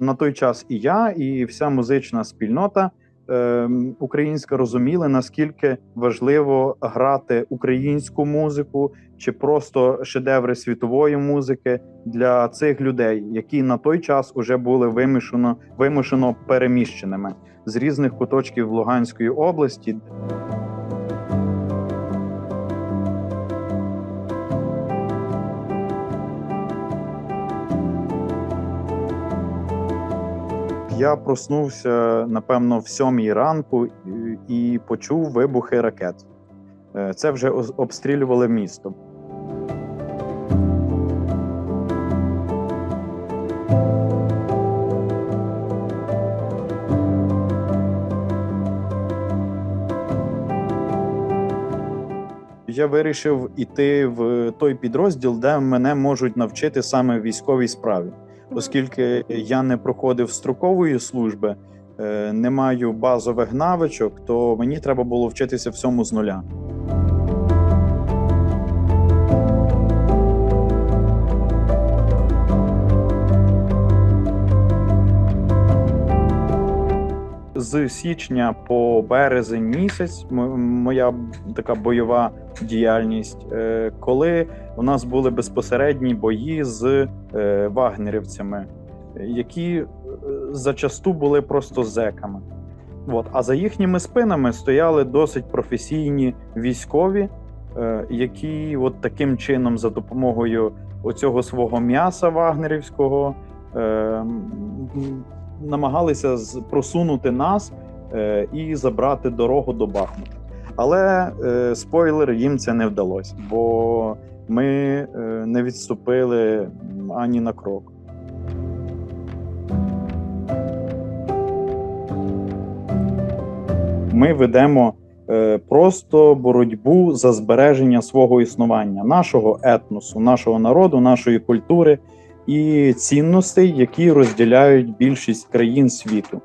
на той час і я, і вся музична спільнота е, українська розуміли, наскільки важливо грати українську музику чи просто шедеври світової музики для цих людей, які на той час уже були вимушено, вимушено переміщеними з різних куточків Луганської області. Я проснувся напевно в сьомій ранку і- і почув вибухи ракет. Е, Це вже обстрілювали місто. Я вирішив іти в той підрозділ, де мене можуть навчити саме військовій справі оскільки я не проходив строкової служби, е, не маю базових навичок, то мені треба було вчитися всьому з нуля. З січня по березень місяць моя така бойова діяльність, е, коли у нас були безпосередні бої з е, вагнерівцями, які е, зачасту були просто зеками. От. А за їхніми спинами стояли досить професійні військові, які от таким чином, за допомогою оцього свого м'яса вагнерівського, е, м, намагалися просунути нас е, і забрати дорогу до Бахмута. Але е, спойлер, їм це не вдалося, бо ми е, не відступили ані на крок. Ми ведемо просто боротьбу за збереження свого існування, нашого етносу, нашого народу, нашої культури і цінностей, які розділяють більшість країн світу.